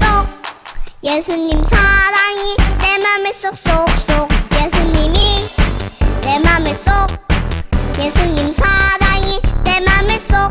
내 맘에 쏙 예수님 사랑이 내 맘에 쏙쏙쏙 예수님이 내 맘에 쏙 예수님 사랑이 내 맘에 쏙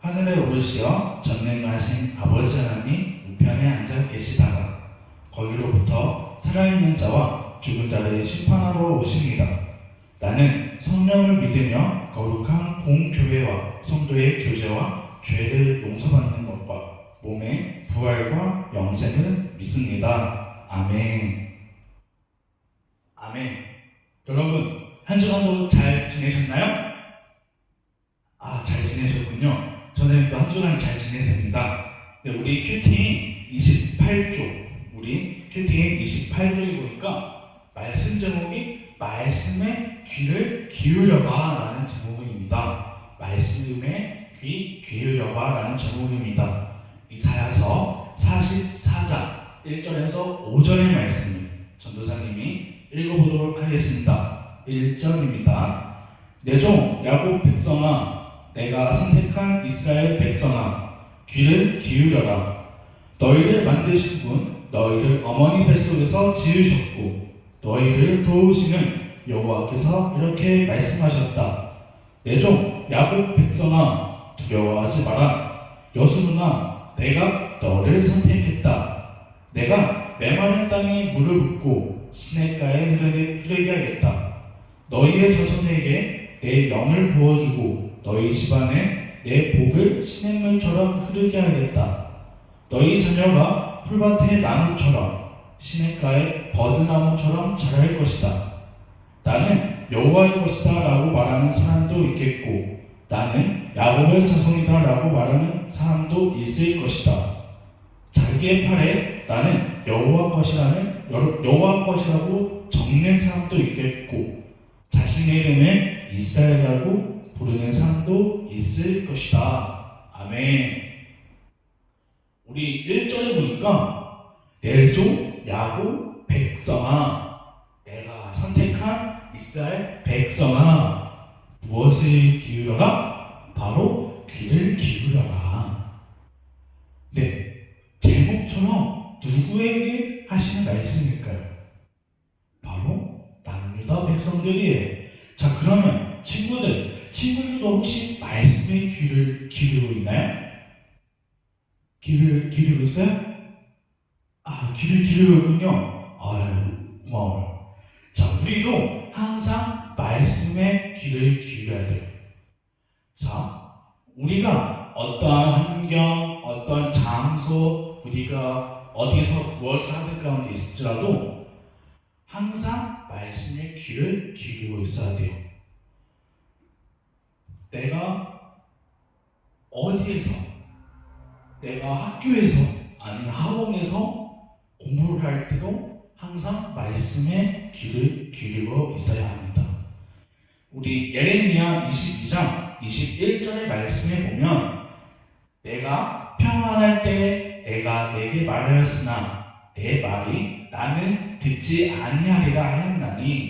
하늘에 오르시어 전능하신 아버지 하나님 우편에 앉아 계시다가 거기로부터 살아있는 자와 죽은 자를 심판하러 오십니다. 나는 성령을 믿으며 거룩한 공교회와 성도의 교제와 죄를 용서받는 것과 몸의 부활과 영생을 믿습니다. 아멘. 아멘. 여러분, 한 주간도 잘 지내셨나요? 아, 잘 지내셨군요. 또한 주간 잘 지냈습니다. 네, 우리 큐팅 28조, 우리 큐팅 28조에 보니까 말씀 제목이 말씀에 귀를 기울여봐 라는 제목입니다. 말씀에 귀 기울여봐 라는 제목입니다. 이사야서 44장 1절에서 5절의 말씀을 전도사님이 읽어보도록 하겠습니다. 1절입니다. 내 종 야곱 백성아 내가 선택한 이스라엘 백성아 귀를 기울여라. 너희를 만드신 분 너희를 어머니 뱃속에서 지으셨고 너희를 도우시는 여호와께서 이렇게 말씀하셨다. 내 종 야곱 백성아 두려워하지 마라. 여수누나 내가 너를 선택했다. 내가 메마른 땅에 물을 붓고 시냇가에 흐르게, 흐르게 하겠다. 너희의 자손에게 내 영을 부어주고 너희 집안에 내 복을 시냇물처럼 흐르게 하겠다. 너희 자녀가 풀밭의 나무처럼 시냇가의 버드나무처럼 자랄 것이다. 나는 여호와의 것이다라고 말하는 사람도 있겠고 나는 야곱의 자손이다라고 말하는 사람도 있을 것이다. 자기의 팔에 나는 여호와 것이라는 여- 여호와 것이라고 적는 사람도 있겠고 자신의 이름을 이스라엘이라고 부르는 사람도 있을 것이다. 아멘. 우리 1절에 보니까 내종 야곱 백성아 내가 선택한 이스라엘 백성아 무엇을 기울여라? 바로 귀를 기울여라. 네, 제목처럼 누구에게 하시는 말씀일까요? 바로 남유다 백성들이에요. 자, 그러면 친구들, 친구들도 혹시 말씀에 귀를 기울이고 있나요? 귀를 기울이고 있어요? 아, 귀를 기울이고 있군요. 아유, 고마워요. 자, 우리도 항상 말씀에 귀를 기울여야 돼요. 자, 우리가 어떠한 환경, 어떠한 장소, 우리가 어디서 무엇을 하는 가운데 있을지라도 항상 말씀에 귀를 기울이고 있어야 돼요. 내가 어디에서, 내가 학교에서, 아니면 학원에서 공부를 할 때도 항상 말씀에 귀를 기울이고 있어야 합니다. 우리 예레미야 22장 21절의 말씀에 보면 내가 평안할 때 내가 내게 말하였으나 내 말이 나는 듣지 아니하리라 하였나니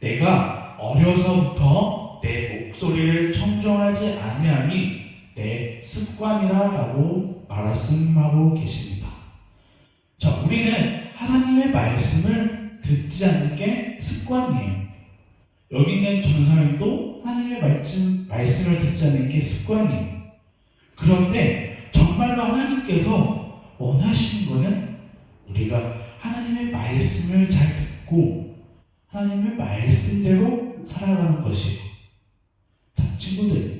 내가 어려서부터 내목 소리를 청정하지 아니함이 내 습관이라라고 말씀하고 계십니다. 자, 우리는 하나님의 말씀을 듣지 않는 게 습관이에요. 여기 있는 전사님도 하나님의 말씀, 말씀을 듣지 않는 게 습관이에요. 그런데 정말로 하나님께서 원하시는 거는 우리가 하나님의 말씀을 잘 듣고 하나님의 말씀대로 살아가는 것이에요. 자, 친구들.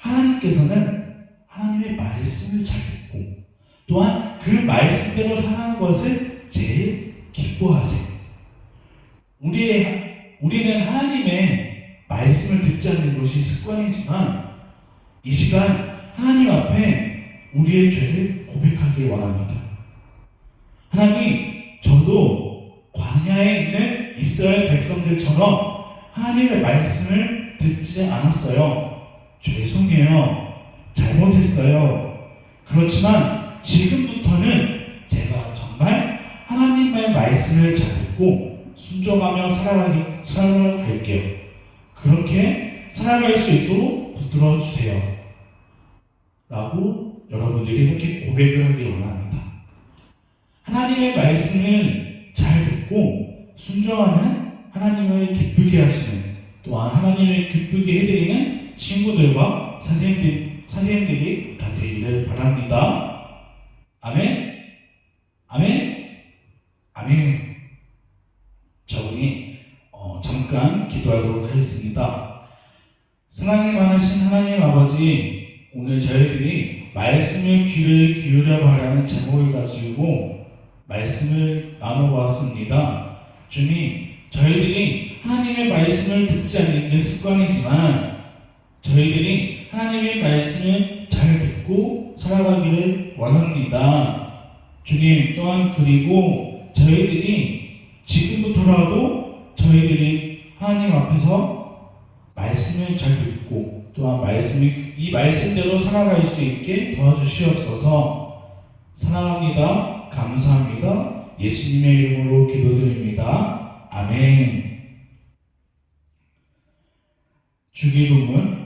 하나님께서는 하나님의 말씀을 잘 듣고 또한 그 말씀대로 살아가는 것을 제일 기뻐하세요. 우리의, 우리는 하나님의 말씀을 듣지 않는 것이 습관이지만 이 시간 하나님 앞에 우리의 죄를 고백하길 원합니다. 하나님, 저도 광야에 있는 이스라엘 백성들처럼 하나님의 말씀을 듣지 않았어요. 죄송해요. 잘못했어요. 그렇지만 지금부터는 제가 정말 하나님의 말씀을 잘 듣고 순종하며 살아갈게요. 그렇게 살아갈 수 있도록 붙들어 주세요. 라고 여러분들이 이렇게 고백을 하길 원합니다. 하나님의 말씀을 잘 듣고 순종하는 하나님을 기쁘게 하시는 또한 하나님을 기쁘게 해드리는 친구들과 선생님들, 선생님들이 다 되기를 바랍니다. 아멘? 아멘? 아멘. 자, 우리 어, 잠깐 기도하도록 하겠습니다. 사랑이 많으신 하나님 아버지, 오늘 저희들이 말씀의 귀를 기울여 바라는 제목을 가지고 말씀을 나눠보았습니다. 주님, 저희들이 하나님의 말씀을 듣지 않는 게 습관이지만 저희들이 하나님의 말씀을 잘 듣고 살아가기를 원합니다. 주님, 또한 그리고 저희들이 지금부터라도 저희들이 하나님 앞에서 말씀을 잘 듣고 또한 말씀이 이 말씀대로 살아갈 수 있게 도와주시옵소서. 사랑합니다. 감사합니다. 예수님의 이름으로 기도드립니다. 아멘. 주기도문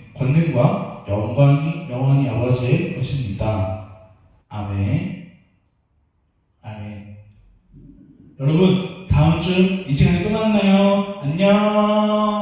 권능과 영광이 영원히 아버지의 것입니다. 아멘. 아멘. 여러분, 다음 주 이 시간에 또 만나요. 안녕.